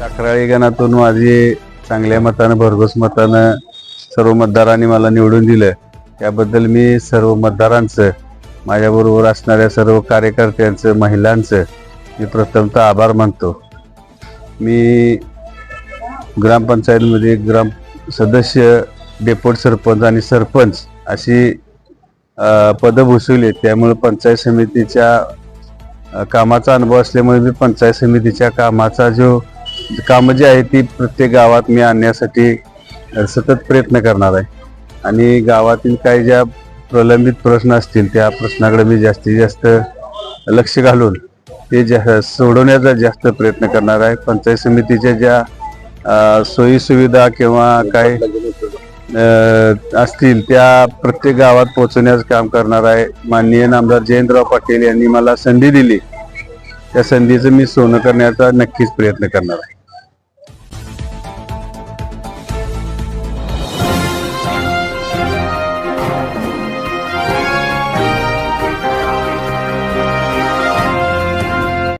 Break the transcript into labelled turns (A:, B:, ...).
A: खराळी गणातून माझी चांगल्या मतानं भरघोस मतानं सर्व मतदारांनी मला निवडून दिलं. त्याबद्दल मी सर्व मतदारांचं माझ्याबरोबर असणाऱ्या सर्व कार्यकर्त्यांचं महिलांचं मी प्रथमतः आभार मानतो. मी ग्रामपंचायतमध्ये ग्राम सदस्य डेपोट सरपंच आणि सरपंच अशी पदं भूषवली त्यामुळे पंचायत समितीच्या कामाचा अनुभव असल्यामुळे मी पंचायत समितीच्या कामाचा जो कामं जी आहे ती प्रत्येक गावात मी आणण्यासाठी सतत प्रयत्न करणार आहे. आणि गावातील काही ज्या प्रलंबित प्रश्न असतील त्या प्रश्नाकडे मी जास्तीत जास्त लक्ष घालून ते जा सोडवण्याचा जास्त प्रयत्न करणार आहे. पंचायत समितीच्या ज्या सोयीसुविधा किंवा काय असतील त्या प्रत्येक गावात पोहोचवण्याचं काम करणार आहे. माननीय नामदार जयंतराव पाटील यांनी मला संधी दिली. त्या संधीचं मी सोनं करण्याचा नक्कीच प्रयत्न करणार आहे.